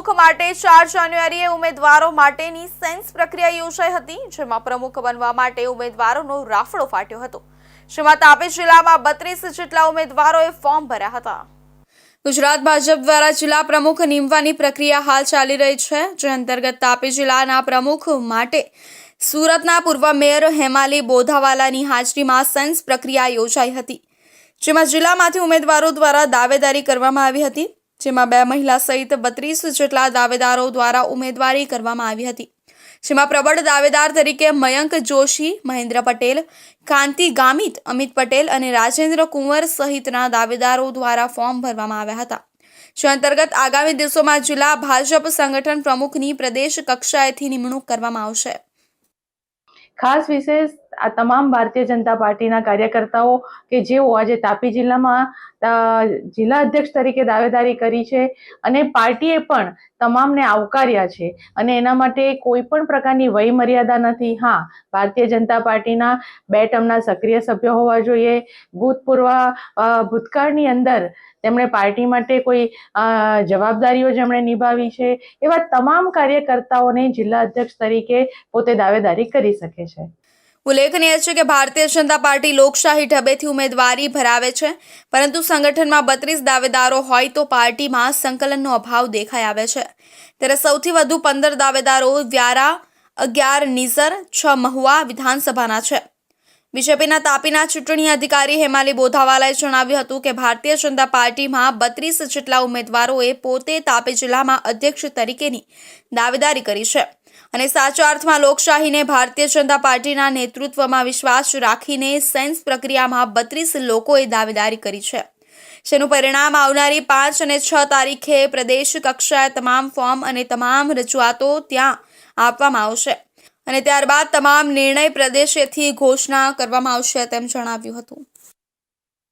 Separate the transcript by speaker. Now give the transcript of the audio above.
Speaker 1: પ્રમુખ માટે ચાર જાન્યુઆરીએ ઉમેદવારો માટેની સેન્સ પ્રક્રિયા યોજાઈ હતી, જેમાં પ્રમુખ બનવા માટે ઉમેદવારોનો રાફડો ફાટ્યો હતો. જેમાં તાપી જિલ્લામાં બત્રીસ જેટલા ઉમેદવારોએ ફોર્મ ભર્યા હતા. ગુજરાત ભાજપ દ્વારા જિલ્લા પ્રમુખ નીમવાની પ્રક્રિયા હાલ ચાલી રહી છે, જે અંતર્ગત તાપી જિલ્લાના પ્રમુખ માટે સુરતના પૂર્વ મેયર હેમાલી બોધાવાલાની હાજરીમાં સેન્સ પ્રક્રિયા યોજાઈ હતી, જેમાં જિલ્લામાંથી ઉમેદવારો દ્વારા દાવેદારી કરવામાં આવી હતી. જેમાં બે મહિલા સહિત બત્રીસ જેટલા દાવેદારો દ્વારા ઉમેદવારી કરવામાં આવી હતી. જેમાં પ્રબળ દાવેદાર તરીકે મયંક જોશી, મહેન્દ્ર પટેલ, કાંતિ ગામિત, અમિત પટેલ અને રાજેન્દ્ર કુંવર સહિતના દાવેદારો દ્વારા ફોર્મ ભરવામાં આવ્યા હતા. જે અંતર્ગત આગામી દિવસોમાં જિલ્લા ભાજપ સંગઠન પ્રમુખની પ્રદેશ કક્ષાએથી નિમણૂક કરવામાં આવશે.
Speaker 2: ખાસ વિશેષ આ તમામ ભારતીય જનતા પાર્ટીના કાર્યકર્તાઓ કે જેઓ આજે તાપી જિલ્લામાં જિલ્લા અધ્યક્ષ તરીકે દાવેદારી કરી છે અને પાર્ટીએ પણ તમામને આવકાર્યા છે અને એના માટે કોઈ પણ પ્રકારની વય મર્યાદા નથી. હા, ભારતીય જનતા પાર્ટીના બે ટર્મના સક્રિય સભ્ય હોવા જોઈએ. ભૂતપૂર્વ ભૂતકાળની અંદર તેમણે પાર્ટી માટે કોઈ જવાબદારીઓ જેમણે નિભાવી છે એવા તમામ કાર્યકર્તાઓને જિલ્લા અધ્યક્ષ તરીકે પોતે દાવેદારી કરી શકે છે.
Speaker 1: ઉલ્લેખનીય છે કે ભારતીય જનતા પાર્ટી લોકશાહી ઢબેથી ઉમેદવારી ભરાવે છે. પરંતુ સંગઠનમાં બત્રીસ દાવેદારો હોય તો પાર્ટીમાં સંકલનનો અભાવ દેખાઈ આવે છે. ત્યારે સૌથી વધુ પંદર દાવેદારો વ્યારા, અગિયાર, નિઝર, છ મહુવા વિધાનસભાના છે. બીજેપીના તાપીના ચૂંટણી અધિકારી હેમાલી બોધાવાલાએ જણાવ્યું હતું કે ભારતીય જનતા પાર્ટીમાં બત્રીસ જેટલા ઉમેદવારોએ પોતે તાપી જિલ્લામાં અધ્યક્ષ તરીકેની દાવેદારી કરી છે. અને સાચા અર્થમાં લોકશાહીને ભારતીય જનતા પાર્ટીના નેતૃત્વમાં વિશ્વાસ રાખીને સેન્સ પ્રક્રિયામાં બત્રીસ લોકોએ દાવેદારી કરી છે. જેનું પરિણામ આવનારી પાંચ અને છ તારીખે પ્રદેશ કક્ષાએ તમામ ફોર્મ અને તમામ રજૂઆતો ત્યાં આપવામાં આવશે. અને ત્યારબાદ તમામ નિર્ણય પ્રદેશેથી ઘોષણા કરવામાં આવશે તેમ જણાવ્યું હતું.